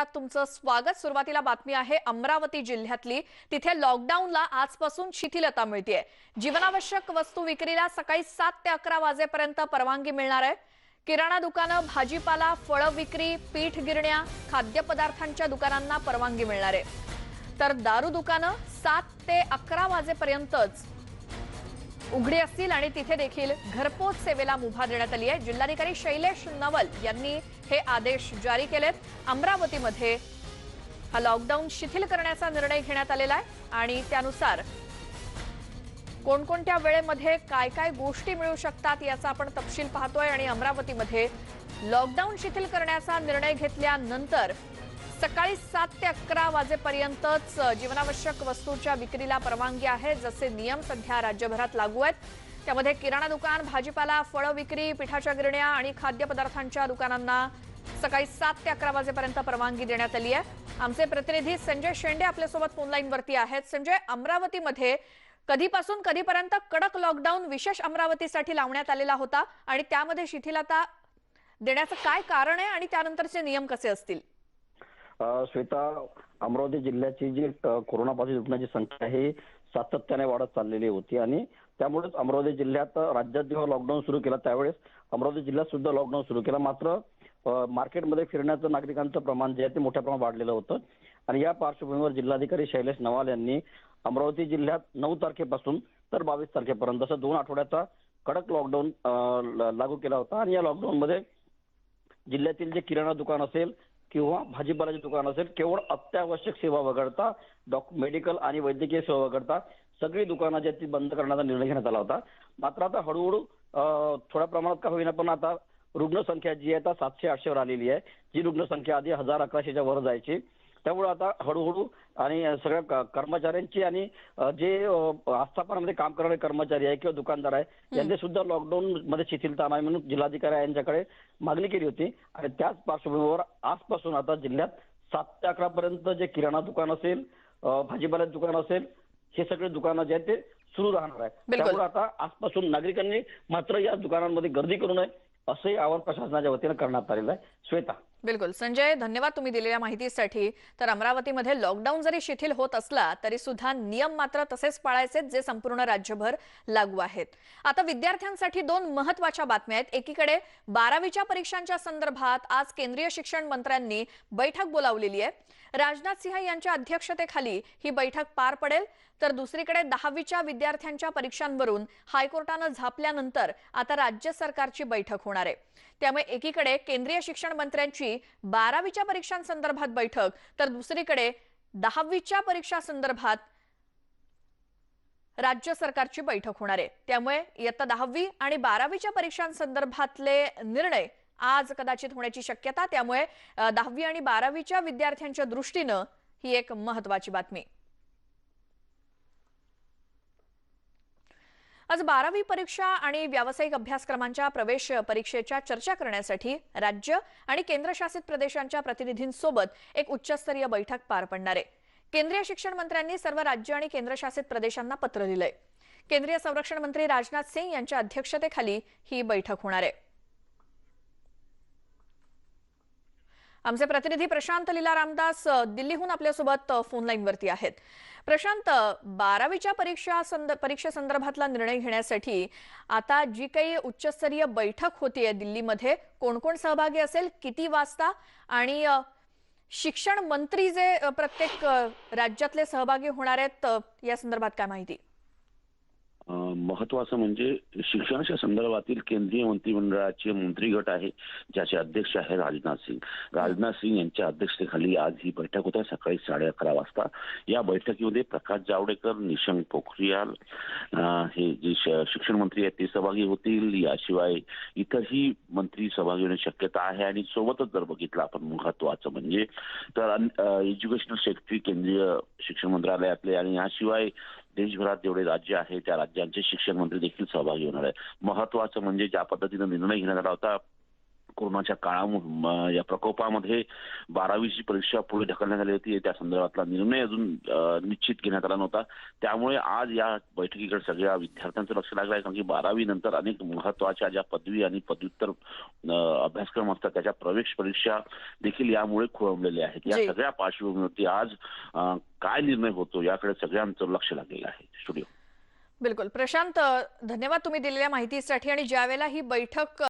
नमस्कारात तुमचं स्वागत. सुरुवातीला बातमी आहे अमरावती जिल्ह्यातली. तिथे लॉकडाऊनला आजपासून शिथिलता मिळतीये. जीवनावश्यक वस्तू विक्रीला सकाळी सात ते अकरा वाजेपर्यंत परवानगी मिळणार आहे. किराणा दुकानं भाजीपाला फळं विक्री पीठ गिरण्या खाद्यपदार्थांच्या दुकानांना परवानगी मिळणार आहे. तर दारू दुकानं सात ते अकरा वाजेपर्यंतच उघडी असतील आणि तिथे देखील घरपोच सेवेला मुभा देण्यात आली आहे. जिल्हाधिकारी शैलेश नवल यांनी हे आदेश जारी केलेत. अमरावतीमध्ये हा लॉकडाऊन शिथिल करण्याचा निर्णय घेण्यात आलेला आहे आणि त्यानुसार कोणकोणत्या वेळेमध्ये काय काय गोष्टी मिळू शकतात याचा आपण तपशील पाहतोय आणि अमरावतीमध्ये लॉकडाऊन शिथिल करण्याचा निर्णय घेतल्यानंतर सकाळी सात ते अकरा वाजेपर्यंतच जीवनावश्यक वस्तूंच्या विक्रीला परवानगी आहे जसे नियम सध्या राज्यभरात लागू आहेत. त्यामध्ये किराणा दुकान भाजीपाला फळं विक्री पिठाच्या गिरण्या आणि खाद्यपदार्थांच्या दुकानांना सकाळी सात ते अकरा वाजेपर्यंत परवानगी देण्यात आली आहे. आमचे प्रतिनिधी संजय शेंडे आपल्यासोबत फोनलाईनवरती आहेत. संजय अमरावतीमध्ये कधीपासून कधीपर्यंत कडक लॉकडाऊन विशेष अमरावतीसाठी लावण्यात आलेला होता आणि त्यामध्ये शिथिलता देण्याचं काय कारण आहे आणि त्यानंतरचे नियम कसे असतील? श्वेता अमरावती जिल्ह्याची जी कोरोनापासून कोरोना रुग्णांची संख्या आहे सातत्याने वाढत चाललेली होती. आणि त्यामुळेच अमरावती जिल्ह्यात राज्यात जेव्हा लॉकडाऊन सुरू केला त्यावेळेस अमरावती जिल्ह्यात सुद्धा लॉकडाऊन सुरू केला. मात्र मार्केटमध्ये फिरण्याचं नागरिकांचं प्रमाण जे आहे ते मोठ्या प्रमाणात वाढलेलं होतं. आणि या पार्श्वभूमीवर जिल्हाधिकारी शैलेश नवाल यांनी अमरावती जिल्ह्यात नऊ तारखेपासून तर बावीस तारखेपर्यंत असं दोन आठवड्याचा कडक लॉकडाऊन लागू केला होता. आणि या लॉकडाऊनमध्ये जिल्ह्यातील जे किराणा दुकान असेल किंवा भाजीपाल्याचे दुकान असेल केवळ अत्यावश्यक सेवा वगळता डॉक मेडिकल आणि वैद्यकीय सेवा वगळता सगळी दुकानं जी आहेत ती बंद करण्याचा निर्णय घेण्यात आला होता. मात्र आता हळूहळू थोड्या प्रमाणात का होईना पण आता रुग्णसंख्या जी आहे आता सातशे आठशेवर आलेली आहे. जी रुग्णसंख्या आधी हजार अकराशेच्या वर जायची त्यामुळे आता हळूहळू आणि सगळ्या कर्मचाऱ्यांची आणि जे आस्थापनामध्ये काम करणारे कर्मचारी आहे किंवा दुकानदार आहे यांनी सुद्धा लॉकडाऊन मध्ये शिथिलता आणावी म्हणून जिल्हाधिकारी यांच्याकडे मागणी केली होती. आणि त्याच पार्श्वभूमीवर आजपासून आता जिल्ह्यात सात ते अकरा पर्यंत जे किराणा दुकान असेल भाजीपाल्याचं दुकान असेल हे सगळे दुकानं जे आहेत ते सुरू राहणार आहे. त्यामुळे आता आजपासून नागरिकांनी मात्र या दुकानांमध्ये गर्दी करू नये असंही आवाहन प्रशासनाच्या वतीनं करण्यात आलेलं आहे. श्वेता. बिलकुल. संजय धन्यवाद तुम्ही दिलेल्या माहितीसाठी. तर अमरावतीमध्ये लॉकडाऊन जरी शिथिल होत असला तरी सुद्धा नियम मात्र तसेच पाळायचे जे संपूर्ण राज्यभर लागू आहेत. आता विद्यार्थ्यांसाठी दोन महत्त्वाच्या बातम्या आहेत. एकीकडे बारावीच्या परीक्षांच्या संदर्भात आज केंद्रीय शिक्षण मंत्र्यांनी बैठक बोलावलेली आहे. राजनाथ सिंह यांच्या अध्यक्षतेखाली ही बैठक पार पडेल. तर दुसरीकडे दहावीच्या विद्यार्थ्यांच्या परीक्षांवरून हायकोर्टानं झापल्यानंतर आता राज्य सरकारची बैठक होणार आहे. त्यामुळे एकीकडे केंद्रीय शिक्षण मंत्र्यांची बारावीच्या परीक्षांसंदर्भात बैठक तर दुसरीकडे दहावीच्या परीक्षा संदर्भात राज्य सरकारची बैठक होणार आहे. त्यामुळे इयत्ता दहावी आणि बारावीच्या परीक्षांसंदर्भातले निर्णय आज कदाचित होण्याची शक्यता त्यामुळे दहावी आणि बारावीच्या विद्यार्थ्यांच्या दृष्टीनं ही एक महत्वाची बातमी. आज बारावी परीक्षा आणि व्यावसायिक अभ्यासक्रमांच्या प्रवेश परीक्षेच्या चर्चा करण्यासाठी राज्य आणि केंद्रशासित प्रदेशांच्या प्रतिनिधींसोबत एक उच्चस्तरीय बैठक पार पडणार आहे. केंद्रीय शिक्षण मंत्र्यांनी सर्व राज्य आणि केंद्रशासित प्रदेशांना पत्र दिलंय केंद्रीय संरक्षण मंत्री राजनाथ सिंग यांच्या अध्यक्षतेखाली ही बैठक होणार आहे. आमचे प्रतिनिधी प्रशांत लीला रामदास दिल्लीहून आपल्यासोबत फोन लाईनवरती आहेत. प्रशांत बारावीच्या परीक्षा संद परीक्षेसंदर्भातला निर्णय घेण्यासाठी आता जी काही उच्चस्तरीय बैठक होतीये दिल्लीमध्ये कोण कोण सहभागी असेल किती वाजता आणि शिक्षण मंत्री जे प्रत्येक राज्यातले सहभागी होणार आहेत या संदर्भात काय माहिती? महत्वाचं म्हणजे शिक्षणाच्या संदर्भातील केंद्रीय मंत्रिमंडळाचे मंत्रिगट आहे ज्याचे अध्यक्ष आहे राजनाथ सिंग. राजनाथ सिंग यांच्या अध्यक्षतेखाली आज ही बैठक होत आहे सकाळी साडे अकरा वाजता. या बैठकीमध्ये प्रकाश जावडेकर निशंक पोखरियाल हे जे शिक्षण मंत्री आहेत ते सहभागी होतील. याशिवाय इतरही मंत्री सहभागी होण्याची शक्यता आहे आणि सोबतच जर बघितलं आपण महत्वाचं म्हणजे तर एज्युकेशनल सेक्रेटरी केंद्रीय शिक्षण मंत्रालयातले आणि याशिवाय देशभरात जेवढे राज्य आहे त्या राज्यांचे शिक्षण मंत्री देखील सहभागी होणार आहे महत्वाचं म्हणजे ज्या पद्धतीनं निर्णय घेण्यात आला होता कोरोनाच्या काळामुळे या प्रकोपामध्ये बारावीची परीक्षा पुढे ढकलण्यात आली होती. त्या संदर्भातला निर्णय अजून निश्चित घेण्यात आला नव्हता. त्यामुळे आज या बैठकीकडे सगळ्या विद्यार्थ्यांचं लक्ष लागलं आहे. कारण की बारावी नंतर अनेक महत्त्वाच्या ज्या पदवी आणि पदव्युत्तर अभ्यासक्रम असतात त्याच्या प्रवेश परीक्षा देखील यामुळे खोळंबलेल्या आहेत. या. सगळ्या पार्श्वभूमीवरती आज काय निर्णय होतो याकडे सगळ्यांचं लक्ष लागलेलं आहे. स्टुडिओ. बिलकुल. प्रशांत धन्यवाद तुम्ही दिलेल्या माहितीसाठी आणि ज्यावेळेला ही बैठक